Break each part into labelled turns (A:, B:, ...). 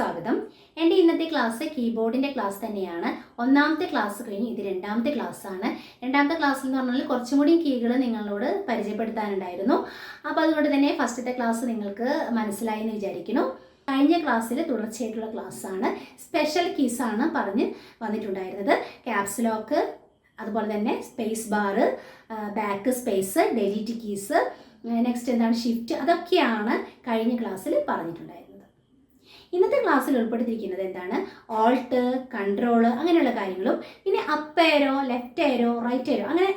A: സ്വാഗതം. എന്റെ ഇന്നത്തെ ക്ലാസ് കീബോർഡിന്റെ ക്ലാസ് തന്നെയാണ്. ഒന്നാമത്തെ ക്ലാസ് കഴിഞ്ഞ് ഇത് രണ്ടാമത്തെ ക്ലാസ് ആണ് രണ്ടാമത്തെ ക്ലാസ്സിൽ എന്ന് പറഞ്ഞാൽ കുറച്ചും കൂടി കീകൾ നിങ്ങളോട് പരിചയപ്പെടുത്താനുണ്ടായിരുന്നു. അപ്പോൾ അതുകൊണ്ട് തന്നെ ഫസ്റ്റത്തെ ക്ലാസ് നിങ്ങൾക്ക് മനസ്സിലായി എന്ന് വിചാരിക്കുന്നു. കഴിഞ്ഞ ക്ലാസ്സിൽ തുടർച്ചയായിട്ടുള്ള ക്ലാസ് ആണ് സ്പെഷ്യൽ കീസ് ആണ് പറഞ്ഞ് വന്നിട്ടുണ്ടായിരുന്നത്. ക്യാപ്സ് ലോക്ക് അതുപോലെ തന്നെ space bar back space delete keys next എന്താണ് ഷിഫ്റ്റ് അതൊക്കെയാണ് കഴിഞ്ഞ ക്ലാസ്സിൽ പറഞ്ഞിട്ടുണ്ടായിരുന്നത്. ഇന്നത്തെ ക്ലാസ്സിൽ ഉൾപ്പെടുത്തിയിരിക്കുന്നത് എന്താണ്? ഓൾട്ട് കൺട്രോൾ അങ്ങനെയുള്ള കാര്യങ്ങളും. പിന്നെ up arrow left arrow right arrow അങ്ങനെ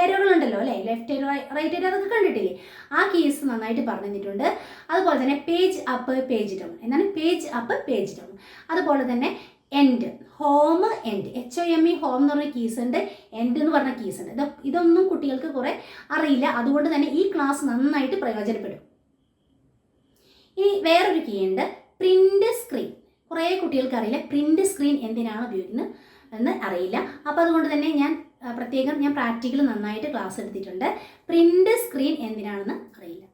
A: ഏരോകളുണ്ടല്ലോ അല്ലേ? ലെഫ്റ്റ് ഏരോ റൈറ്റ് ഏരോ അതൊക്കെ കണ്ടിട്ടില്ലേ? ആ കേസ് നന്നായിട്ട് പറഞ്ഞു തന്നിട്ടുണ്ട്. അതുപോലെ തന്നെ പേജ് അപ്പ് പേജ് ഡൗൺ എന്നാണ് പേജ് അപ്പ് പേജ് ഡൗൺ അതുപോലെ തന്നെ end home end H O M E home എന്ന് പറഞ്ഞ കീസ് ഉണ്ട്. എൻഡ് എന്ന് പറഞ്ഞ കീസ് ഉണ്ട്. ഇത് ഇതൊന്നും കുട്ടികൾക്ക് കുറെ അറിയില്ല. അതുകൊണ്ട് തന്നെ ഈ ക്ലാസ് നന്നായിട്ട് പ്രയോജനപ്പെടും. ഇനി വേറൊരു കീ ഉണ്ട്. പ്രിന്റ് സ്ക്രീൻ കുറേ കുട്ടികൾക്ക് അറിയില്ല പ്രിന്റ് സ്ക്രീൻ എന്തിനാണ് ഉപയോഗിക്കുന്നത് എന്ന് അറിയില്ല. അപ്പോൾ അതുകൊണ്ട് തന്നെ ഞാൻ പ്രത്യേകം ഞാൻ പ്രാക്ടിക്കൽ നന്നായിട്ട് ക്ലാസ് എടുത്തിട്ടുണ്ട്. പ്രിന്റ് സ്ക്രീൻ എന്തിനാണെന്ന് അറിയില്ല.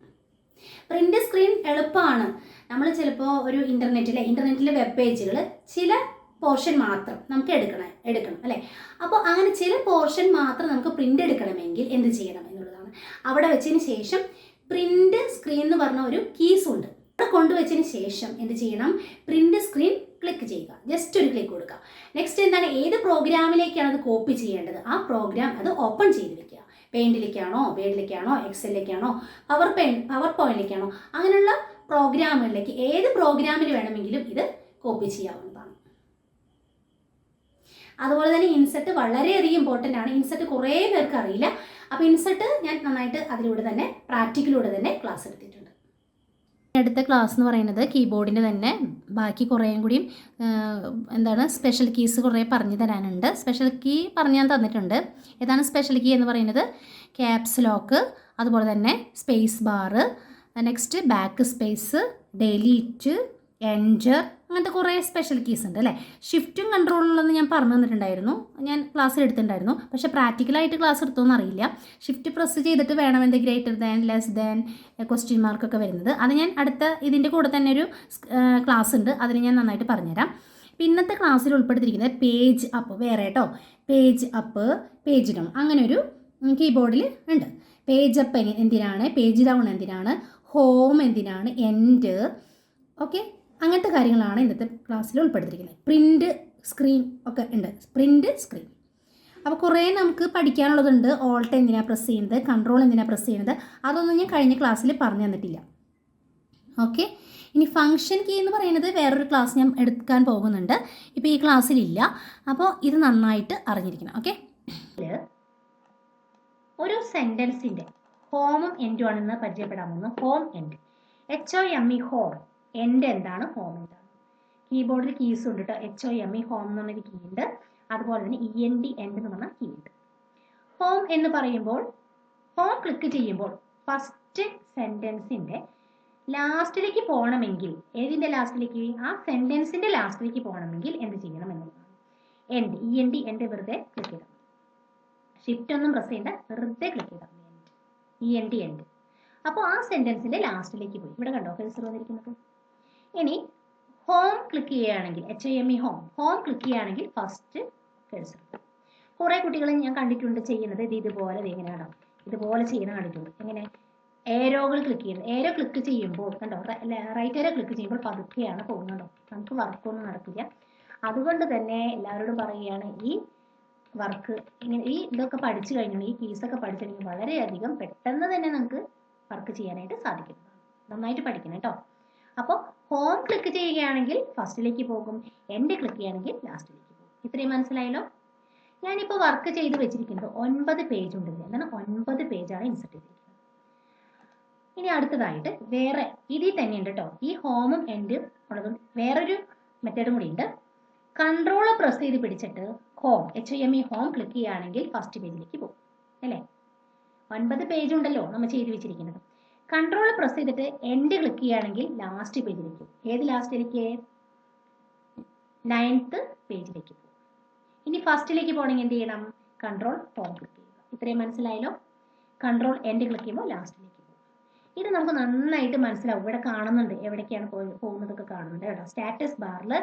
A: പ്രിന്റ് സ്ക്രീൻ എളുപ്പമാണ്. നമ്മൾ ചിലപ്പോൾ ഒരു ഇന്റർനെറ്റിലെ ഇന്റർനെറ്റിലെ വെബ് പേജുകൾ ചില പോർഷൻ മാത്രം നമുക്ക് എടുക്കണം എടുക്കണം അല്ലേ? അപ്പോൾ അങ്ങനെ ചില പോർഷൻ മാത്രം നമുക്ക് പ്രിന്റ് എടുക്കണമെങ്കിൽ എന്ത് ചെയ്യണം എന്നുള്ളതാണ്. അവിടെ വെച്ചതിന് ശേഷം പ്രിന്റ് സ്ക്രീൻ എന്ന് പറഞ്ഞ ഒരു കീസ് ഉണ്ട്. അവിടെ കൊണ്ടുവച്ചതിന് ശേഷം എന്ത് ചെയ്യണം? പ്രിന്റ് സ്ക്രീൻ ക്ലിക്ക് ചെയ്യുക. ജസ്റ്റ് ഒരു ക്ലിക്ക് കൊടുക്കുക. നെക്സ്റ്റ് എന്താണ്? ഏത് പ്രോഗ്രാമിലേക്കാണ് അത് കോപ്പി ചെയ്യേണ്ടത്? ആ പ്രോഗ്രാം അത് ഓപ്പൺ ചെയ്ത് വെക്കുക. പെയിന്റിലേക്കാണോ വേഡിലേക്കാണോ എക്സലിലേക്കാണോ പവർ പെയിൻ പവർ പോയിന്റിലേക്കാണോ അങ്ങനെയുള്ള പ്രോഗ്രാമുകളിലേക്ക് ഏത് പ്രോഗ്രാമിൽ വേണമെങ്കിലും ഇത് കോപ്പി ചെയ്യാവുന്നതാണ്. അതുപോലെ തന്നെ ഇൻസെർട്ട് വളരെയധികം ഇമ്പോർട്ടന്റ് ആണ്. ഇൻസെർട്ട് കുറേ പേർക്ക് അറിയില്ല. അപ്പോൾ ഇൻസെർട്ട് ഞാൻ നന്നായിട്ട് അതിലൂടെ തന്നെ പ്രാക്ടിക്കലൂടെ തന്നെ ക്ലാസ് എടുത്തിട്ടുണ്ട്. അടുത്ത ക്ലാസ് എന്ന് പറയുന്നത് കീബോർഡിന്റെ തന്നെ. ബാക്കി കുറേയും കൂടിയും എന്താണ് സ്പെഷ്യൽ കീസ് കുറേ പറഞ്ഞു തരാനുണ്ട്. സ്പെഷ്യൽ കീ പറഞ്ഞു ഞാൻ തന്നിട്ടുണ്ട്. ഏതാണ് സ്പെഷ്യൽ കീ എന്ന് പറയുന്നത്? ക്യാപ്സ് ലോക്ക് അതുപോലെ തന്നെ space bar next backspace delete enter അങ്ങനത്തെ കുറേ സ്പെഷ്യൽ കീസ് ഉണ്ട് അല്ലേ? ഷിഫ്റ്റും കൺട്രോളുള്ളതെന്ന് ഞാൻ പറഞ്ഞു തന്നിട്ടുണ്ടായിരുന്നു. ഞാൻ ക്ലാസ്സിൽ എടുത്തിട്ടുണ്ടായിരുന്നു. പക്ഷേ പ്രാക്ടിക്കലായിട്ട് ക്ലാസ് എടുത്തോന്ന് അറിയില്ല. ഷിഫ്റ്റ് പ്രസ് ചെയ്തിട്ട് വേണം എന്ത് greater than less than question മാർക്കൊക്കെ വരുന്നത്. അത് ഞാൻ അടുത്ത ഇതിന്റെ കൂടെ തന്നെ ഒരു ക്ലാസ് ഉണ്ട്. അതിന് ഞാൻ നന്നായിട്ട് പറഞ്ഞുതരാം. ഇന്നത്തെ ക്ലാസ്സിൽ ഉൾപ്പെടുത്തിയിരിക്കുന്നത് പേജ് അപ്പ് വേറെ കേട്ടോ. പേജ് അപ്പ് പേജ് ഡൗൺ അങ്ങനെ ഒരു കീബോർഡിൽ ഉണ്ട്. പേജ് അപ്പ് എന്തിനാണ്? പേജ് ഡൗൺ എന്തിനാണ്? ഹോം എന്തിനാണ്? എൻഡ് ഓക്കെ അങ്ങനത്തെ കാര്യങ്ങളാണ് ഇന്നത്തെ ക്ലാസ്സിൽ ഉൾപ്പെടുത്തിയിരിക്കുന്നത്. പ്രിന്റ് സ്ക്രീൻ ഒക്കെ ഉണ്ട്. പ്രിന്റ് സ്ക്രീൻ അപ്പോൾ കുറേ നമുക്ക് പഠിക്കാനുള്ളതുണ്ട്. ഓൾട്ട് എന്തിനാണ് പ്രസ് ചെയ്യുന്നത്? കൺട്രോൾ എന്തിനാണ് പ്രസ് ചെയ്യുന്നത്? അതൊന്നും ഞാൻ കഴിഞ്ഞ ക്ലാസ്സിൽ പറഞ്ഞു തന്നിട്ടില്ല. ഓക്കെ ഇനി ഫങ്ഷൻ കീ എന്ന് പറയുന്നത് വേറൊരു ക്ലാസ് ഞാൻ എടുക്കാൻ പോകുന്നുണ്ട്. ഇപ്പോൾ ഈ ക്ലാസ്സിലില്ല അപ്പോൾ ഇത് നന്നായിട്ട് അറിഞ്ഞിരിക്കണം. ഓക്കെ ഒരു സെന്റൻസിന്റെ ഹോമും എൻഡും ആണെന്ന് പരിചയപ്പെടാമെന്ന് home end H O M E home end എന്താണ്? ഹോം എന്താണ് കീബോർഡിൽ കീസ് ഉണ്ട് കേട്ടോ H O M E home എന്ന് പറഞ്ഞൊരു കീ ഉണ്ട്. അതുപോലെ തന്നെ ഇ എൻ ഡി എൻഡ് എന്ന് പറഞ്ഞ കീ ഉണ്ട്. ഹോം എന്ന് പറയുമ്പോൾ ഹോം ക്ലിക്ക് ചെയ്യുമ്പോൾ ഫസ്റ്റ് സെന്റൻസിന്റെ ലാസ്റ്റിലേക്ക് പോകണമെങ്കിൽ ഏതിന്റെ ലാസ്റ്റിലേക്ക് ആ സെന്റൻസിന്റെ ലാസ്റ്റിലേക്ക് പോകണമെങ്കിൽ എന്ത് ചെയ്യണം എന്നുള്ളതാണ്. End E N D end വെറുതെ ക്ലിക്ക് ചെയ്താൽ ഷിഫ്റ്റ് ഒന്നും പ്രസ് ചെയ്യേണ്ട വെറുതെ ക്ലിക്ക് ചെയ്താൽ ഇ എൻ ഡി എൻഡ് അപ്പോൾ ആ സെന്റൻസിന്റെ ലാസ്റ്റിലേക്ക് പോയി. ഇവിടെ കണ്ടോ? ഫെൽസർ വന്നിരിക്കുന്നത്. ഇനി ഹോം ക്ലിക്ക് ചെയ്യുകയാണെങ്കിൽ H I M E home home click ചെയ്യുകയാണെങ്കിൽ ഫസ്റ്റ് ഫെൽസർ കുറേ കുട്ടികളെ ഞാൻ കണ്ടിട്ടുണ്ട് ചെയ്യുന്നത് ഇത് ഇതുപോലെ ദേ ഇങ്ങനെ ഇതുപോലെ ചെയ്യുന്ന കണ്ടിട്ടുണ്ട്. എങ്ങനെ ഏരോകൾ ക്ലിക്ക് ചെയ്യുന്നത്. ഏരോ ക്ലിക്ക് ചെയ്യുമ്പോൾ കണ്ടോ? റൈറ്റ് ഏരോ ക്ലിക്ക് ചെയ്യുമ്പോൾ പതുക്കെയാണ് പോകുന്നുണ്ടോ നമുക്ക് വർക്കൊന്നും നടക്കില്ല. അതുകൊണ്ട് തന്നെ എല്ലാവരോടും പറയുകയാണ് ഈ വർക്ക് ഇങ്ങനെ ഈ ഇതൊക്കെ പഠിച്ചു കഴിഞ്ഞാൽ ഈ കീസൊക്കെ പഠിച്ചിട്ടുണ്ടെങ്കിൽ വളരെയധികം പെട്ടെന്ന് തന്നെ നമുക്ക് വർക്ക് ചെയ്യാനായിട്ട് സാധിക്കും. നന്നായിട്ട് പഠിക്കണം കേട്ടോ. അപ്പോൾ ഹോം ക്ലിക്ക് ചെയ്യുകയാണെങ്കിൽ ഫസ്റ്റിലേക്ക് പോകും. എൻഡ് ക്ലിക്ക് ചെയ്യുകയാണെങ്കിൽ ലാസ്റ്റിലേക്ക് പോകും. ഇത്രയും മനസ്സിലായല്ലോ? ഞാനിപ്പോൾ വർക്ക് ചെയ്ത് വെച്ചിരിക്കുന്നത് ഒൻപത് പേജ് ഉണ്ട് ഇതിൽ. എന്താണ്? ഒൻപത് പേജാണ് ഇൻസെർട്ട് ചെയ്തിരിക്കുന്നത്. ഇനി അടുത്തതായിട്ട് വേറെ ഇതിൽ തന്നെ ഉണ്ട് കേട്ടോ ഈ ഹോമും എൻഡും ഉള്ളതും വേറൊരു മെത്തേഡും കൂടി ഉണ്ട്. കൺട്രോൾ പ്രസ് ചെയ്ത് പിടിച്ചിട്ട് home H M E home click ചെയ്യുകയാണെങ്കിൽ ഫസ്റ്റ് പേജിലേക്ക് പോകും. അല്ലേ? ഒൻപത് പേജ് ഉണ്ടല്ലോ നമ്മൾ ചെയ്ത് വെച്ചിരിക്കുന്നത്. കൺട്രോൾ പ്രസ് ചെയ്തിട്ട് എൻഡ് ക്ലിക്ക് ചെയ്യുകയാണെങ്കിൽ ലാസ്റ്റ് പേജിലേക്ക് ഏത് ലാസ്റ്റിലേക്ക് നയൻത്ത് പേജിലേക്ക് പോകും. ഇനി ഫസ്റ്റിലേക്ക് പോകണമെങ്കിൽ എന്ത് ചെയ്യണം? കൺട്രോൾ ഫോം ക്ലിക്ക് ചെയ്യുക. ഇത്രയും മനസ്സിലായല്ലോ? കൺട്രോൾ എൻഡ് ക്ലിക്ക് ചെയ്യുമ്പോൾ ലാസ്റ്റിലേക്ക് പോകും. ഇത് നമുക്ക് നന്നായിട്ട് മനസ്സിലാവും. ഇവിടെ കാണുന്നുണ്ട്. എവിടേക്കാണ് പോകുന്നതൊക്കെ കാണുന്നുണ്ട് കേട്ടോ. സ്റ്റാറ്റസ് ബാറിൽ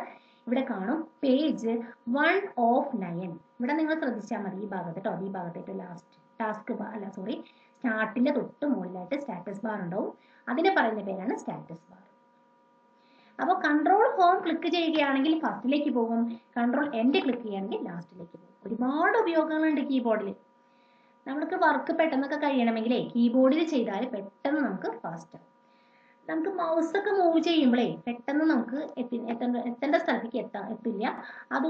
A: ഇവിടെ കാണും. പേജ് വൺ ഓഫ് നയൻ ഇവിടെ നിങ്ങൾ ശ്രദ്ധിച്ചാൽ മതി ഈ ഭാഗത്ത് കേട്ടോ. ഈ ഭാഗത്തേക്ക് ലാസ്റ്റ് ടാസ്ക് അല്ല സോറി സ്റ്റാർട്ടിന്റെ തൊട്ട് മുകളിലായിട്ട് സ്റ്റാറ്റസ് ബാർ ഉണ്ടാവും. അതിനെ പറയുന്ന പേരാണ് സ്റ്റാറ്റസ് ബാർ അപ്പോൾ കൺട്രോൾ ഹോം ക്ലിക്ക് ചെയ്യുകയാണെങ്കിൽ ഫസ്റ്റിലേക്ക് പോകും. കൺട്രോൾ എൻഡ് ക്ലിക്ക് ചെയ്യുകയാണെങ്കിൽ ലാസ്റ്റിലേക്ക് പോകും. ഒരുപാട് ഉപയോഗങ്ങളുണ്ട് കീബോർഡിൽ നമുക്ക് വർക്ക് പെട്ടെന്നൊക്കെ കഴിയണമെങ്കിലേ കീബോർഡിൽ ചെയ്താൽ പെട്ടെന്ന് നമുക്ക് ഫാസ്റ്റ് നമുക്ക് മൗസ് ഒക്കെ മൂവ് ചെയ്യുമ്പോഴേ പെട്ടെന്ന് നമുക്ക് എത്തി എത്തേണ്ട സ്ഥലത്തേക്ക് എത്താൻ എത്തില്ല. അത്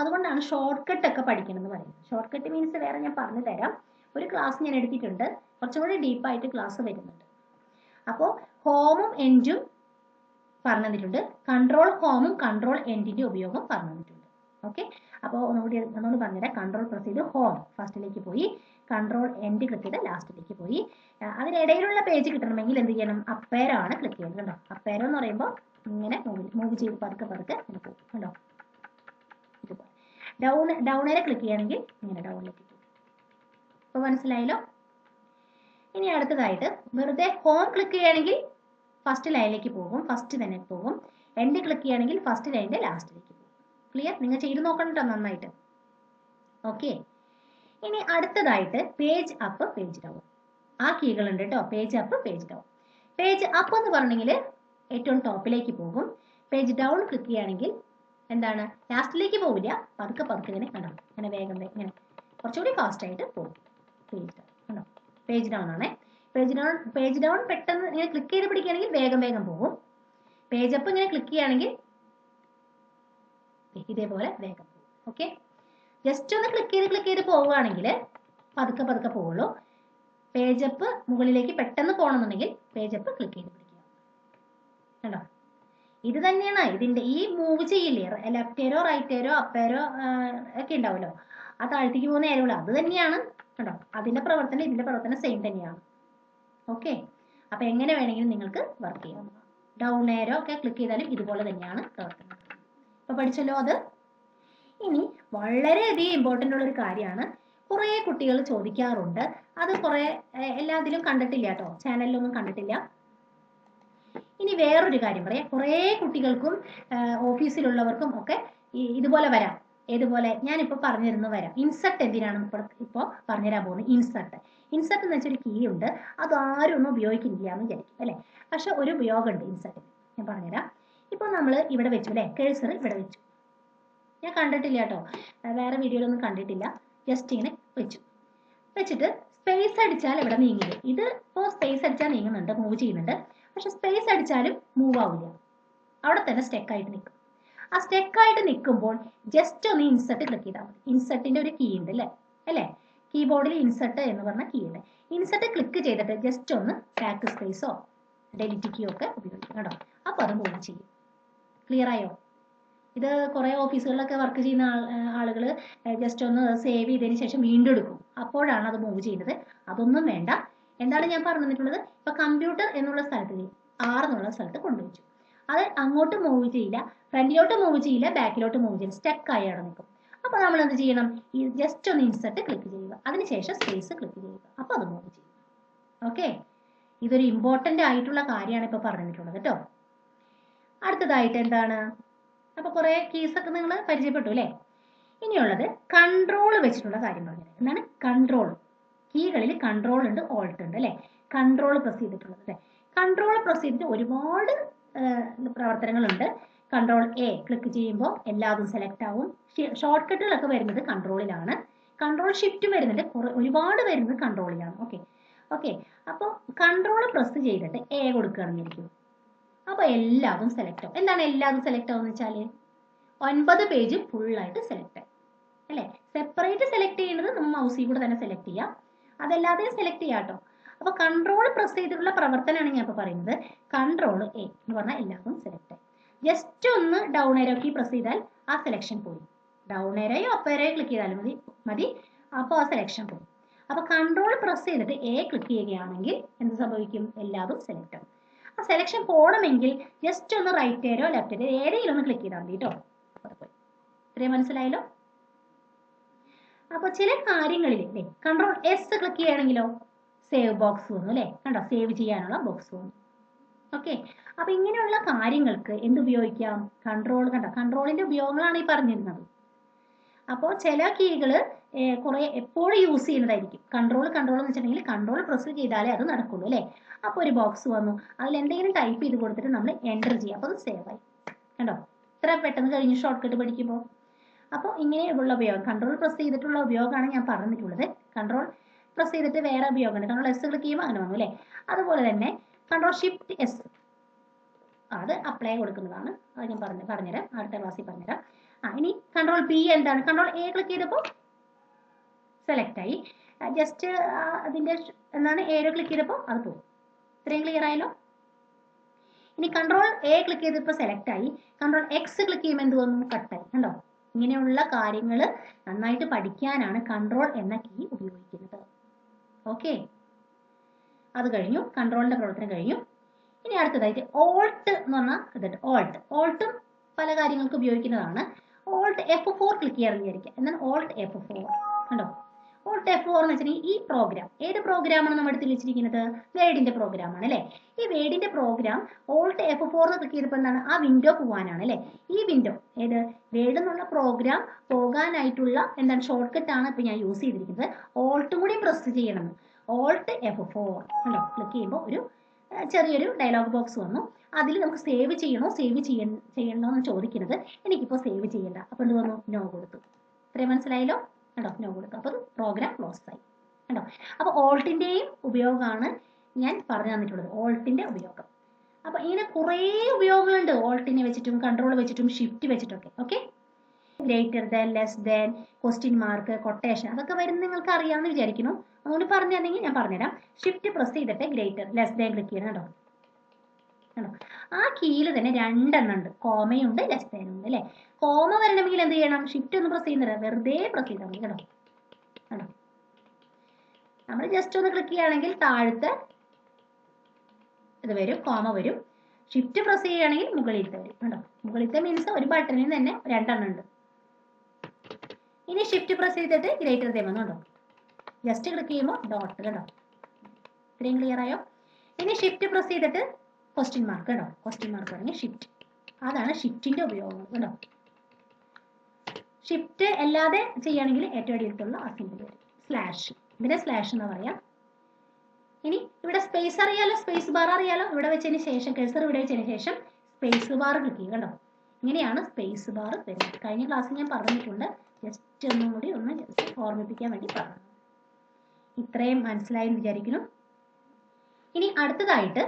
A: അതുകൊണ്ടാണ് ഷോർട്ട് കട്ട് ഒക്കെ പഠിക്കണമെന്ന് പറയുന്നത്. ഷോർട്ട് കട്ട് മീൻസ് വേറെ ഞാൻ പറഞ്ഞു തരാം ഒരു ക്ലാസ് ഞാൻ എടുത്തിട്ടുണ്ട്. കുറച്ചും കൂടി ഡീപ്പായിട്ട് ക്ലാസ് വരുന്നുണ്ട്. അപ്പോൾ ഹോമും എൻഡും പറഞ്ഞു തന്നിട്ടുണ്ട് കൺട്രോൾ ഹോമും കൺട്രോൾ എൻഡിന്റെ ഉപയോഗം പറഞ്ഞു തന്നിട്ടുണ്ട് ഓക്കെ? അപ്പോൾ ഒന്നുകൂടി ഒന്നുകൂടി പറഞ്ഞുതരാം. കൺട്രോൾ പ്രസ് ചെയ്ത് ഹോം. ഫസ്റ്റിലേക്ക് പോയി. കൺട്രോൾ എൻഡ് ക്ലിക്ക് ചെയ്ത് ലാസ്റ്റിലേക്ക് പോയി. അതിനിടയിലുള്ള പേജ് കിട്ടണമെങ്കിൽ എന്ത് ചെയ്യണം? അപ്പേരോ ആണ് ക്ലിക്ക് ചെയ്യുന്നത് കേട്ടോ അപ്പേരോ എന്ന് പറയുമ്പോൾ ഇങ്ങനെ മൂവ് മൂവ് ചെയ്ത് പതുക്കെ പതുക്കെ പോകും. കണ്ടോ? ഇതുപോലെ ഡൗൺ ഡൗണേരെ ക്ലിക്ക് ചെയ്യുകയാണെങ്കിൽ ഇങ്ങനെ ഡൗണിലേക്ക് പോകും. അപ്പോൾ മനസ്സിലായല്ലോ? ഇനി അടുത്തതായിട്ട് വെറുതെ ഹോം ക്ലിക്ക് ചെയ്യുകയാണെങ്കിൽ ഫസ്റ്റ് ലൈനിലേക്ക് പോകും ഫസ്റ്റ് തന്നെ പോകും. എൻഡ് ക്ലിക്ക് ചെയ്യുകയാണെങ്കിൽ ഫസ്റ്റ് ലൈനിന്റെ ലാസ്റ്റിലേക്ക് പോകും. ക്ലിയർ നിങ്ങൾ ചെയ്ത് നോക്കണം കേട്ടോ നന്നായിട്ട്. ഓക്കെ ഇനി അടുത്തതായിട്ട് പേജ് അപ്പ് പേജ് ഡൗൺ ആ കീകൾ ഉണ്ട് കേട്ടോ page up page down page up എന്ന് പറഞ്ഞെങ്കിൽ ഏറ്റവും ടോപ്പിലേക്ക് പോകും. പേജ് ഡൗൺ ക്ലിക്ക് ചെയ്യുകയാണെങ്കിൽ എന്താണ്? ലാസ്റ്റിലേക്ക് പോവില്ല. പതുക്കെ പതുക്കെ ഇങ്ങനെ കണ്ടോ? ഇങ്ങനെ വേഗം ഇങ്ങനെ കുറച്ചുകൂടി ഫാസ്റ്റായിട്ട് പോകും. പേജ് ഡൗൺ പേജ് ഡൗൺ ആണേ. പേജ് ഡൗൺ പേജ് ഡൗൺ പെട്ടെന്ന് ഇങ്ങനെ ക്ലിക്ക് ചെയ്ത് പിടിക്കുകയാണെങ്കിൽ വേഗം വേഗം പോകും. പേജ് അപ്പ് ഇങ്ങനെ ക്ലിക്ക് ചെയ്യുകയാണെങ്കിൽ ഇതേപോലെ വേഗം പോകും. ഓക്കെ ജസ്റ്റ് ഒന്ന് ക്ലിക്ക് ചെയ്ത് ക്ലിക്ക് ചെയ്ത് പോവുകയാണെങ്കിൽ പതുക്കെ പതുക്കെ പോവുള്ളൂ. പേജ് അപ്പ് മുകളിലേക്ക് പെട്ടെന്ന് പോകണമെന്നുണ്ടെങ്കിൽ പേജ് അപ്പ് ക്ലിക്ക് ചെയ്ത് പിടിക്കുക. കണ്ടോ? ഇത് തന്നെയാണ്. ഇതിന്റെ ഈ മൂവ് ചെയ്യില്ലേ? Left arrow right arrow up arrow ഒക്കെ ഉണ്ടാവുമല്ലോ. ആ താഴത്തേക്ക് പോകുന്ന ഏരോൾ അത് തന്നെയാണ്. കണ്ടോ അതിന്റെ പ്രവർത്തനം ഇതിന്റെ പ്രവർത്തനം സെയിം തന്നെയാണ്. ഓക്കെ അപ്പൊ എങ്ങനെ വേണമെങ്കിലും നിങ്ങൾക്ക് വർക്ക് ചെയ്യാം. ഡൗൺ ഏരോ ഒക്കെ ക്ലിക്ക് ചെയ്താലും ഇതുപോലെ തന്നെയാണ് പ്രവർത്തനം. ഇപ്പൊ പഠിച്ചല്ലോ അത്? ഇനി വളരെയധികം ഇമ്പോർട്ടന്റ് ഉള്ള ഒരു കാര്യമാണ് കുറേ കുട്ടികൾ ചോദിക്കാറുണ്ട്. അത് കുറേ എല്ലാത്തിലും കണ്ടിട്ടില്ല കേട്ടോ. ചാനലിലൊന്നും കണ്ടിട്ടില്ല. ഇനി വേറൊരു കാര്യം പറയാം. കുറേ കുട്ടികൾക്കും ഓഫീസിലുള്ളവർക്കും ഒക്കെ ഇതുപോലെ വരാം. ഏതുപോലെ ഞാനിപ്പോൾ പറഞ്ഞിരുന്നു വരാം. ഇൻസർട്ട് എന്തിനാണ് ഇപ്പോൾ പറഞ്ഞുതരാൻ പോകുന്നത്? ഇൻസർട്ട് ഇൻസർട്ട് എന്ന് വെച്ചൊരു കീ ഉണ്ട്. അത് ആരും ഒന്നും ഉപയോഗിക്കുന്നില്ല എന്ന് വിചാരിക്കും അല്ലേ? പക്ഷെ ഒരു ഉപയോഗമുണ്ട് ഇൻസർട്ടിന് ഞാൻ പറഞ്ഞുതരാം. ഇപ്പോൾ നമ്മൾ ഇവിടെ വെച്ചു അല്ലേ? കേഴ്സർ ഇവിടെ വെച്ചു. ഞാൻ കണ്ടിട്ടില്ല കേട്ടോ. വേറെ വീഡിയോയിലൊന്നും കണ്ടിട്ടില്ല. ജസ്റ്റ് ഇങ്ങനെ വെച്ചു. വെച്ചിട്ട് സ്പേസ് അടിച്ചാൽ ഇവിടെ നീങ്ങില്ല ഇത് ഇപ്പോൾ സ്പേസ് അടിച്ചാൽ നീങ്ങുന്നുണ്ട് മൂവ് ചെയ്യുന്നുണ്ട്. പക്ഷെ സ്പേസ് അടിച്ചാലും മൂവ് ആവില്ല. അവിടെ തന്നെ സ്റ്റെക്കായിട്ട് നിൽക്കും. ആ സ്റ്റെക്ക് ആയിട്ട് നിൽക്കുമ്പോൾ ജസ്റ്റ് ഒന്ന് ഇൻസെർട്ട് ക്ലിക്ക് ചെയ്താൽ മതി. ഇൻസെർട്ടിന്റെ ഒരു കീ ഉണ്ട് അല്ലേ? അല്ലേ കീബോർഡിൽ ഇൻസെർട്ട് എന്ന് പറഞ്ഞ കീ ഉണ്ട് ഇൻസെർട്ട് ക്ലിക്ക് ചെയ്തിട്ട് ജസ്റ്റ് ഒന്ന് ബാക്ക് സ്പേസോ ഡെലിറ്റ് കീയോ ഒക്കെ ഉപയോഗിക്കും കേട്ടോ അപ്പോൾ അത് മൂവ് ചെയ്യും. ക്ലിയർ ആയോ? ഇത് കുറേ ഓഫീസുകളിലൊക്കെ വർക്ക് ചെയ്യുന്ന ആളുകൾ ജസ്റ്റ് ഒന്ന് സേവ് ചെയ്തതിന് ശേഷം വീണ്ടും എടുക്കും. അപ്പോഴാണ് അത് മൂവ് ചെയ്യുന്നത്. അതൊന്നും വേണ്ട. എന്താണ് ഞാൻ പറഞ്ഞു തന്നിട്ടുള്ളത് ഇപ്പൊ കമ്പ്യൂട്ടർ എന്നുള്ള സ്ഥലത്ത് ആർ എന്നുള്ള സ്ഥലത്ത് കൊണ്ടുവച്ചു. അത് അങ്ങോട്ട് മൂവ് ചെയ്യില്ല ഫ്രണ്ടിലോട്ട് മൂവ് ചെയ്യില്ല ബാക്കിലോട്ട് മൂവ് ചെയ്യില്ല സ്റ്റക്ക് ആയി അവിടെ നിൽക്കും. അപ്പോൾ നമ്മൾ എന്ത് ചെയ്യണം? ഈ ജസ്റ്റ് ഒന്ന് ഇൻസെർട്ട് ക്ലിക്ക് ചെയ്യുക. അതിനുശേഷം സ്പേസ് ക്ലിക്ക് ചെയ്യുക. അപ്പോൾ അത് മൂവ് ചെയ്യും. ഓക്കെ ഇതൊരു ഇമ്പോർട്ടന്റ് ആയിട്ടുള്ള കാര്യമാണ് ഇപ്പോൾ പറഞ്ഞിട്ടുള്ളത് കേട്ടോ. അടുത്തതായിട്ട് എന്താണ്? അപ്പോൾ കുറേ കീസൊക്കെ നിങ്ങൾ പരിചയപ്പെട്ടു അല്ലേ? ഇനിയുള്ളത് കൺട്രോൾ വെച്ചിട്ടുള്ള കാര്യം പറഞ്ഞത് എന്താണ്? കൺട്രോൾ കീകളിൽ കൺട്രോൾ ഉണ്ട് ഓൾട്ട് ഉണ്ട് അല്ലേ? കൺട്രോൾ പ്രസ് ചെയ്തിട്ടുള്ളത് അല്ലേ? കൺട്രോൾ പ്രസ് ചെയ്തിട്ട് ഒരുപാട് പ്രവർത്തനങ്ങളുണ്ട്. കൺട്രോൾ എ ക്ലിക്ക് ചെയ്യുമ്പോൾ എല്ലാതും സെലക്ട് ആവും. ഷോർട്ട് കട്ടുകളൊക്കെ വരുന്നത് കൺട്രോളിലാണ് കൺട്രോൾ ഷിഫ്റ്റ് വരുന്നത് ഒരുപാട് വരുന്നത് കൺട്രോളിലാണ് ഓക്കെ ഓക്കെ അപ്പോൾ കൺട്രോൾ പ്രസ് ചെയ്തിട്ട് എ കൊടുക്കുകയാണെന്നിരിക്കും അപ്പോൾ എല്ലാതും സെലക്ട് ആവും. എന്താണ് എല്ലാതും സെലക്ട് ആവുമെന്ന് വെച്ചാൽ ഒൻപത് പേജ് ഫുള്ളായിട്ട് സെലക്ട് അല്ലേ? സെപ്പറേറ്റ് സെലക്ട് ചെയ്യുന്നത് നമ്മൾ മൗസിൽ കൂടെ തന്നെ സെലക്ട് ചെയ്യാം. അതല്ലാതെ സെലക്ട് ചെയ്യാം കേട്ടോ. അപ്പോൾ കൺട്രോൾ പ്രസ് ചെയ്തിട്ടുള്ള പ്രവർത്തനമാണ് ഞാൻ ഇപ്പോൾ പറയുന്നത്. കൺട്രോൾ എ എന്ന് പറഞ്ഞാൽ എല്ലാവർക്കും സെലക്ട് ജസ്റ്റ് ഒന്ന് ഡൗൺ ഏരോ കീ പ്രസ് ചെയ്താൽ ആ സെലക്ഷൻ പോയി. Down arrow up arrow click ചെയ്താലും മതി മതി. അപ്പോൾ ആ സെലക്ഷൻ പോയി. അപ്പൊ കൺട്രോൾ പ്രസ് ചെയ്തിട്ട് എ ക്ലിക്ക് ചെയ്യുകയാണെങ്കിൽ എന്ത് സംഭവിക്കും? എല്ലാതും സെലക്ട് ആവും. ആ സെലക്ഷൻ പോകണമെങ്കിൽ ജസ്റ്റ് ഒന്ന് റൈറ്റ് എയറോ ലെഫ്റ്റ് എയറോ ഏതെങ്കിലും ഒന്ന് ക്ലിക്ക് ചെയ്താൽ മതി കേട്ടോ ഇത്രയും മനസ്സിലായല്ലോ? അപ്പൊ ചില കാര്യങ്ങളിൽ കൺട്രോൾ എസ് ക്ലിക്ക് ചെയ്യുകയാണെങ്കിലോ സേവ് ബോക്സ് വന്നു അല്ലേ? കണ്ടോ? സേവ് ചെയ്യാനുള്ള ബോക്സ് വന്നു. ഓക്കെ അപ്പൊ ഇങ്ങനെയുള്ള കാര്യങ്ങൾക്ക് എന്ത് ഉപയോഗിക്കാം? കൺട്രോൾ കണ്ടോ? കൺട്രോളിന്റെ ഉപയോഗങ്ങളാണ് ഈ പറഞ്ഞിരുന്നത്. അപ്പോൾ ചില കീകൾ കുറെ എപ്പോഴും യൂസ് ചെയ്യുന്നതായിരിക്കും. കൺട്രോൾ കൺട്രോൾ എന്ന് വെച്ചിട്ടുണ്ടെങ്കിൽ കൺട്രോൾ പ്രസ് ചെയ്താലേ അത് നടക്കുള്ളൂ അല്ലേ? അപ്പോൾ ഒരു ബോക്സ് വന്നു. അതിൽ എന്തെങ്കിലും ടൈപ്പ് ചെയ്ത് കൊടുത്തിട്ട് നമ്മൾ എന്റർ ചെയ്യാം. അപ്പോൾ അത് സേവ് ആയി. കണ്ടോ? ഇത്ര പെട്ടെന്ന് കഴിഞ്ഞ് ഷോർട്ട് കട്ട് പഠിക്കുമ്പോൾ അപ്പോൾ ഇങ്ങനെയുള്ള ഉപയോഗം കൺട്രോൾ പ്രസ് ചെയ്തിട്ടുള്ള ഉപയോഗമാണ് ഞാൻ പറഞ്ഞിട്ടുള്ളത്. കൺട്രോൾ പ്രസ് ചെയ്തിട്ട് വേറെ ഉപയോഗമുണ്ട് കൺട്രോൾ എസ് ക്ലിക്ക് ചെയ്യുമ്പോൾ അങ്ങനെ വന്നു അല്ലേ? അതുപോലെ തന്നെ കൺട്രോൾ ഷിഫ്റ്റ് എസ് അത് അപ്ലൈ കൊടുക്കുന്നതാണ്. അത് ഞാൻ പറഞ്ഞു പറഞ്ഞുതരാം. അടുത്ത ക്ലാസ്സിൽ പറഞ്ഞുതരാം. ആ ഇനി കൺട്രോൾ ബി എന്താണ്? കൺട്രോൾ എ ക്ലിക്ക് ചെയ്തപ്പോൾ സെലക്ട് ആയി. ജസ്റ്റ് അതിന്റെ എന്താണ്? എ ക്ലിക്ക് ചെയ്തപ്പോൾ അത് പോകും ഇത്രയും ക്ലിയർ ആയല്ലോ? ഇനി കൺട്രോൾ എ ക്ലിക്ക് ചെയ്തപ്പോൾ സെലക്ട് ആയി. കൺട്രോൾ എക്സ് ക്ലിക്ക് ചെയ്യുമ്പോൾ എന്ത് വന്നു? കട്ടായി കണ്ടോ? ഇങ്ങനെയുള്ള കാര്യങ്ങൾ നന്നായിട്ട് പഠിക്കാനാണ് കൺട്രോൾ എന്ന കീ ഉപയോഗിക്കുന്നത്. ഓക്കെ അത് കഴിഞ്ഞു. കൺട്രോളിന്റെ പ്രവർത്തനം കഴിഞ്ഞു. ഇനി അടുത്തതായിട്ട് ഓൾട്ട് എന്ന് പറഞ്ഞാൽ ഇതുണ്ട് ഓൾട്ട് ഓൾട്ടും പല കാര്യങ്ങൾക്ക് ഉപയോഗിക്കുന്നതാണ്. ഓൾട്ട് എഫ് ഫോർ ക്ലിക്ക് വിചാരിക്കുക. എന്നാൽ ഓൾട്ട് എഫ് ഫോർ കണ്ടോ? എഫ് ഫോർ എന്ന് വെച്ചിട്ടുണ്ടെങ്കിൽ ഈ പ്രോഗ്രാം ഏത് പ്രോഗ്രാമാണ് നമ്മൾ എടുത്ത് വെച്ചിരിക്കുന്നത് വേഡിന്റെ പ്രോഗ്രാമാണ് അല്ലേ? ഈ വേഡിന്റെ പ്രോഗ്രാം ഓൾട്ട് എഫ് ഫോർ എന്ന് ക്ലിക്ക് ചെയ്തപ്പോൾ എന്താണ്? ആ വിൻഡോ പോകാനാണ് അല്ലേ? ഈ വിൻഡോ ഏത്? വേഡ് എന്നുള്ള പ്രോഗ്രാം പോകാനായിട്ടുള്ള എന്താണ്? ഷോർട്ട് കട്ട് ആണ് ഇപ്പൊ ഞാൻ യൂസ് ചെയ്തിരിക്കുന്നത്. ഓൾട്ടും കൂടി പ്രസ് ചെയ്യണം. ഓൾട്ട് എഫ് ഫോർ അല്ലോ ക്ലിക്ക് ചെയ്യുമ്പോൾ ഒരു ചെറിയൊരു ഡയലോഗ് ബോക്സ് വന്നു. അതിൽ നമുക്ക് സേവ് ചെയ്യണോ? സേവ് ചെയ്യ ചെയ്യണോ എന്ന് ചോദിക്കുന്നത് എനിക്കിപ്പോൾ സേവ് ചെയ്യണ്ട. അപ്പോൾ എന്ത് വന്നു? നോ കൊടുത്തു. ഇത്രയും മനസ്സിലായല്ലോ? കണ്ടോ? നോ കൊടുക്കുക അപ്പോൾ പ്രോഗ്രാം ക്ലോസ് ആയി. കേട്ടോ അപ്പോൾ ഓൾട്ടിന്റെയും ഉപയോഗമാണ് ഞാൻ പറഞ്ഞു തന്നിട്ടുള്ളത്. ഓൾട്ടിന്റെ ഉപയോഗം. അപ്പോൾ ഇങ്ങനെ കുറേ ഉപയോഗങ്ങളുണ്ട്. ഓൾട്ടിനെ വെച്ചിട്ടും കൺട്രോൾ വെച്ചിട്ടും ഷിഫ്റ്റ് വെച്ചിട്ടൊക്കെ. Okay greater than less than question mark quotation അതൊക്കെ വരുന്ന നിങ്ങൾക്ക് അറിയാമെന്ന് വിചാരിക്കുന്നു. അതുകൊണ്ട് പറഞ്ഞു തന്നെങ്കിൽ ഞാൻ പറഞ്ഞുതരാം. ഷിഫ്റ്റ് പ്രസ് ചെയ്തിട്ട് ഗ്രേറ്റർ ലെസ് ദാൻ ക്ലിക്ക് ചെയ്യണം. കേട്ടോ കണ്ടോ ആ കീയിൽ തന്നെ രണ്ടെണ്ണം ഉണ്ട്. കോമയുണ്ട് ഉണ്ട് അല്ലേ? കോമ വരണമെങ്കിൽ എന്ത് ചെയ്യണം? ഷിഫ്റ്റ് ഒന്ന് പ്രസ് ചെയ്യുന്നില്ല. വെറുതെ പ്രസ് ചെയ്താൽ മതി കേട്ടോ. കണ്ടോ? നമ്മൾ ജസ്റ്റ് ഒന്ന് ക്ലിക്ക് ചെയ്യുകയാണെങ്കിൽ താഴത്തെ ഇത് വരും കോമ വരും. ഷിഫ്റ്റ് പ്രസ് ചെയ്യുകയാണെങ്കിൽ മുകളിലത്തെ വരും. കണ്ടോ? മുകളിലത്തെ മീൻസ് ഒരു ബട്ടണിൽ തന്നെ രണ്ടെണ്ണം ഉണ്ട്. ഇനി ഷിഫ്റ്റ് പ്രസ് ചെയ്തിട്ട് ഗ്രേറ്റർ ദേ കണ്ടോ? ജസ്റ്റ് ക്ലിക്ക് ചെയ്യുമ്പോൾ ഡോട്ട് കേട്ടോ ഇത്രയും ക്ലിയർ ആയോ? ഇനി ഷിഫ്റ്റ് പ്രസ് ചെയ്തിട്ട് ക്വസ്റ്റ്യൻ മാർക്ക് കേട്ടോ. ക്വസ്റ്റ്യൻ മാർക്ക് പറഞ്ഞാൽ ഷിഫ്റ്റ് അതാണ് ഷിഫ്റ്റിന്റെ ഉപയോഗം കേട്ടോ. ഷിഫ്റ്റ് അല്ലാതെ ചെയ്യുകയാണെങ്കിൽ ഏറ്റവും അടിയിലുള്ള ആ വരും. സ്ലാഷ് ഇതിനെ സ്ലാഷ് എന്ന് പറയാം. ഇനി ഇവിടെ സ്പേസ് അറിയാലോ? സ്പേസ് ബാർ അറിയാലോ? ഇവിടെ വെച്ചതിന് ശേഷം കഴ്സർ ഇവിടെ വെച്ചതിന് ശേഷം സ്പേസ് ബാർ ക്ലിക്ക് ചെയ്യുക കണ്ടോ ഇങ്ങനെയാണ് സ്പേസ് ബാർ വരുന്നത്. കഴിഞ്ഞ ക്ലാസ്സിൽ ഞാൻ പറഞ്ഞിട്ടുണ്ട്. ജസ്റ്റ് ഒന്നും കൂടി ഒന്ന് ഓർമ്മിപ്പിക്കാൻ വേണ്ടി പറഞ്ഞു. ഇത്രയും മനസ്സിലായി എന്ന് വിചാരിക്കുന്നു. ഇനി അടുത്തതായിട്ട്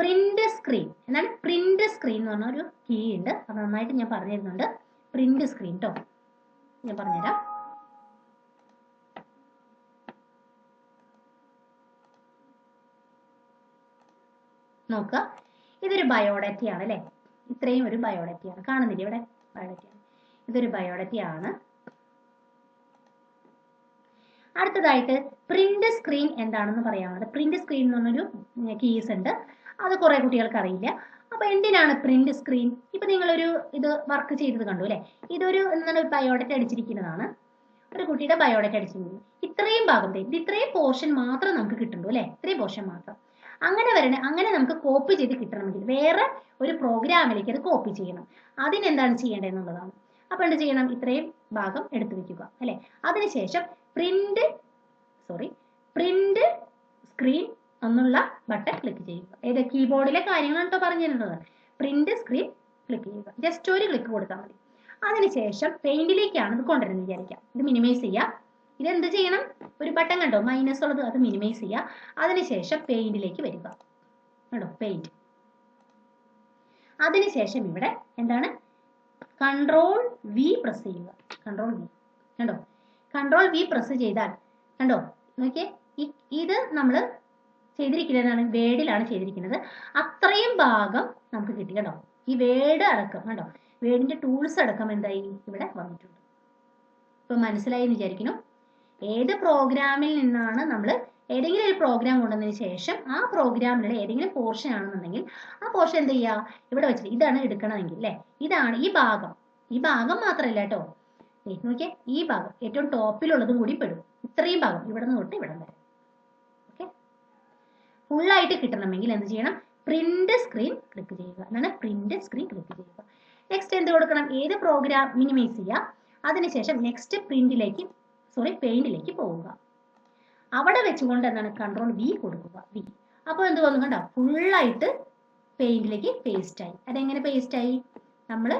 A: പ്രിന്റ് സ്ക്രീൻ എന്നാണ് പ്രിന്റ് സ്ക്രീൻ എന്ന് പറഞ്ഞ ഒരു കീ ഉണ്ട്. അത് നന്നായിട്ട് ഞാൻ പറഞ്ഞു തരുന്നുണ്ട് പ്രിന്റ് സ്ക്രീൻ കേട്ടോ ഞാൻ പറഞ്ഞുതരാം. നോക്കുക ഇതൊരു ബയോഡാറ്റയാണ് അല്ലേ? ഇത്രയും ഒരു ബയോഡറ്റി ആണ്. കാണുന്നില്ല ഇവിടെ? ബയോഡാറ്റയാണ് ഇതൊരു ബയോഡാറ്റയാണ് അടുത്തതായിട്ട് പ്രിന്റ് സ്ക്രീൻ എന്താണെന്ന് പറയാനുള്ളത് പ്രിന്റ് സ്ക്രീൻ എന്ന് പറഞ്ഞൊരു കീസ് ഉണ്ട്. അത് കുറെ കുട്ടികൾക്ക് അറിയില്ല അപ്പൊ എന്തിനാണ് പ്രിന്റ് സ്ക്രീൻ ഇപ്പൊ നിങ്ങളൊരു ഇത് വർക്ക് ചെയ്തത് കണ്ടു അല്ലെ? ഇതൊരു എന്താണ് ബയോഡേറ്റ് അടിച്ചിരിക്കുന്നതാണ്. ഒരു കുട്ടിയുടെ ബയോഡേറ്റ് അടിച്ചിരിക്കുന്നത് ഇത്രയും ഭാഗം ഇത് ഇത്രയും പോർഷൻ മാത്രം നമുക്ക് കിട്ടുള്ളൂ അല്ലെ? ഇത്രയും പോർഷൻ മാത്രം. അങ്ങനെ വരണ അങ്ങനെ നമുക്ക് കോപ്പി ചെയ്ത് കിട്ടണമെങ്കിൽ വേറെ ഒരു പ്രോഗ്രാമിലേക്ക് അത് കോപ്പി ചെയ്യണം. അതിനെന്താണ് ചെയ്യേണ്ടതെന്നുള്ളതാണ്. അപ്പൊ എന്ത് ചെയ്യണം? ഇത്രയും ഭാഗം എടുത്തു വെക്കുക അല്ലെ? അതിനുശേഷം പ്രിന്റ് സോറി പ്രിന്റ് സ്ക്രീൻ എന്നുള്ള ബട്ടൺ ക്ലിക്ക് ചെയ്യുക. ഏത് കീബോർഡിലെ കാര്യങ്ങളാണ് കേട്ടോ പറഞ്ഞിരുന്നത്? പ്രിന്റ് സ്ക്രീൻ ക്ലിക്ക് ചെയ്യുക. ജസ്റ്റ് ഒരു ക്ലിക്ക് കൊടുത്താൽ മതി. അതിനുശേഷം പെയിന്റിലേക്കാണ് ഇത് കൊണ്ടുവരുന്നത് വിചാരിക്കാം. ഇത് മിനിമൈസ് ചെയ്യുക എന്ത് ചെയ്യണം? ഒരു ബട്ടൺ കണ്ടോ? മൈനസ് ഉള്ളത് അത് മിനിമൈസ് ചെയ്യുക അതിനുശേഷം പെയിന്റിലേക്ക് വരിക. കണ്ടോ? പെയിന്റ് അതിനുശേഷം ഇവിടെ എന്താണ്? കൺട്രോൾ വി പ്രസ് ചെയ്യുക. കൺട്രോൾ വി കണ്ടോ? കൺട്രോൾ വി പ്രസ് ചെയ്താൽ കണ്ടോ? നോക്കിയേ ഇത് നമ്മൾ ചെയ്തിരിക്കുന്നതാണ് വേഡിലാണ് ചെയ്തിരിക്കുന്നത്. അത്രയും ഭാഗം നമുക്ക് കിട്ടി കേട്ടോ. ഈ വേഡ് അടക്കം കേട്ടോ വേഡിന്റെ ടൂൾസ് അടക്കം എന്തായി? ഇവിടെ വന്നിട്ടുണ്ട്. ഇപ്പൊ മനസ്സിലായി എന്ന് വിചാരിക്കുന്നു. ഏത് പ്രോഗ്രാമിൽ നിന്നാണ് നമ്മൾ ഏതെങ്കിലും ഒരു പ്രോഗ്രാം കൊണ്ടുവന്നതിന് ശേഷം ആ പ്രോഗ്രാമിലുള്ള ഏതെങ്കിലും പോർഷൻ ആണെന്നുണ്ടെങ്കിൽ ആ പോർഷൻ എന്ത് ചെയ്യുക? ഇവിടെ വെച്ചിട്ട് ഇതാണ് എടുക്കണമെങ്കിൽ അല്ലെ? ഇതാണ് ഈ ഭാഗം. ഈ ഭാഗം മാത്രമല്ല കേട്ടോ. നോക്കിയാൽ നോക്കിയേ ഈ ഭാഗം ഏറ്റവും ടോപ്പിലുള്ളതും കൂടി പെടും. ഇത്രയും ഭാഗം ഇവിടെ നിന്ന് തൊട്ട് ഇവിടെ വരെ. ഫുള്ളായിട്ട് കിട്ടണമെങ്കിൽ എന്ത് ചെയ്യണം? പ്രിന്റ് സ്ക്രീൻ ക്ലിക്ക് ചെയ്യുക. എന്നാണ് പ്രിന്റ് സ്ക്രീൻ ക്ലിക്ക് ചെയ്യുക. നെക്സ്റ്റ് എന്ത് കൊടുക്കണം? ഏത് പ്രോഗ്രാം മിനിമൈസ് ചെയ്യുക? അതിനുശേഷം നെക്സ്റ്റ് പ്രിന്റിലേക്ക് സോറി പെയിന്റിലേക്ക് പോവുക. അവിടെ വെച്ചുകൊണ്ട് എന്താണ്? കൺട്രോൾ വി കൊടുക്കുക. വി അപ്പോൾ എന്ത് വന്നു കണ്ടോ? ഫുള്ളായിട്ട് പെയിന്റിലേക്ക് പേസ്റ്റ് ആയി. അതെങ്ങനെ പേസ്റ്റ് ആയി? നമ്മൾ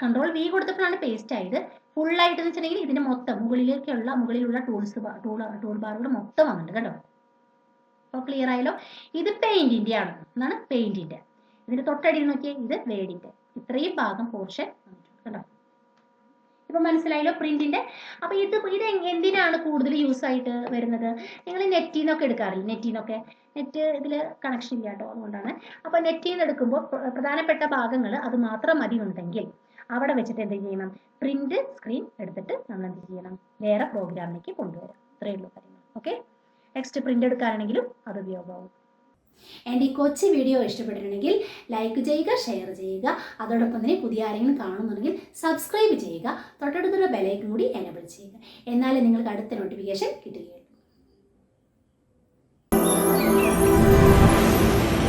A: കൺട്രോൾ വി കൊടുത്തപ്പോഴാണ് പേസ്റ്റ് ആയത്. ഫുള്ളായിട്ട് എന്ന് വെച്ചിട്ടുണ്ടെങ്കിൽ ഇതിന്റെ മൊത്തം മുകളിലേക്കുള്ള മുകളിലുള്ള ടൂൾസ് ടൂൾ ടൂൾ ബാറുകൾ മൊത്തം വന്നിട്ടുണ്ട് കേട്ടോ അപ്പോൾ ക്ലിയർ ആയല്ലോ? ഇത് പെയിന്റിന്റെ ആണ്. എന്നാണ് പെയിന്റിന്റെ ഇതിന്റെ തൊട്ടടിയിൽ നോക്കിയേ ഇത് വേടിന്റെ. ഇത്രയും ഭാഗം പോർഷൻ കണ്ടോ ഇപ്പൊ മനസ്സിലായല്ലോ പ്രിന്റിന്റെ അപ്പൊ ഇത് ഇത് എന്തിനാണ് കൂടുതൽ യൂസ് ആയിട്ട് വരുന്നത്? നിങ്ങൾ നെറ്റിൽ നിന്നൊക്കെ എടുക്കാറില്ല? നെറ്റിൽ നിന്നൊക്കെ? നെറ്റ് ഇതിൽ കണക്ഷൻ ഇല്ല കേട്ടോ അതുകൊണ്ടാണ്. അപ്പൊ നെറ്റിൽ നിന്ന് എടുക്കുമ്പോൾ പ്രധാനപ്പെട്ട ഭാഗങ്ങൾ അത് മാത്രം മതി ഉണ്ടെങ്കിൽ അവിടെ വെച്ചിട്ട് എന്ത് ചെയ്യണം? പ്രിന്റ് സ്ക്രീൻ എടുത്തിട്ട് നമ്മൾ എന്ത് ചെയ്യണം? വേറെ പ്രോഗ്രാമിലേക്ക് കൊണ്ടുവരാം. ഇത്രയേ ഉള്ളൂ കാര്യങ്ങൾ. ഓക്കെ നെക്സ്റ്റ് പ്രിന്റ് എടുക്കാനാണെങ്കിലും അത് ഉപയോഗമാവും. എന്റെ ഈ കൊച്ചു വീഡിയോ ഇഷ്ടപ്പെട്ടിട്ടുണ്ടെങ്കിൽ ലൈക്ക് ചെയ്യുക ഷെയർ ചെയ്യുക. അതോടൊപ്പം തന്നെ പുതിയ ആരെങ്കിലും കാണുന്നുണ്ടെങ്കിൽ സബ്സ്ക്രൈബ് ചെയ്യുക. തൊട്ടടുത്തുള്ള ബെലൈക്കും കൂടി എനബിൾ ചെയ്യുക. എന്നാലേ നിങ്ങൾക്ക് അടുത്ത നോട്ടിഫിക്കേഷൻ കിട്ടുകയുള്ളൂ.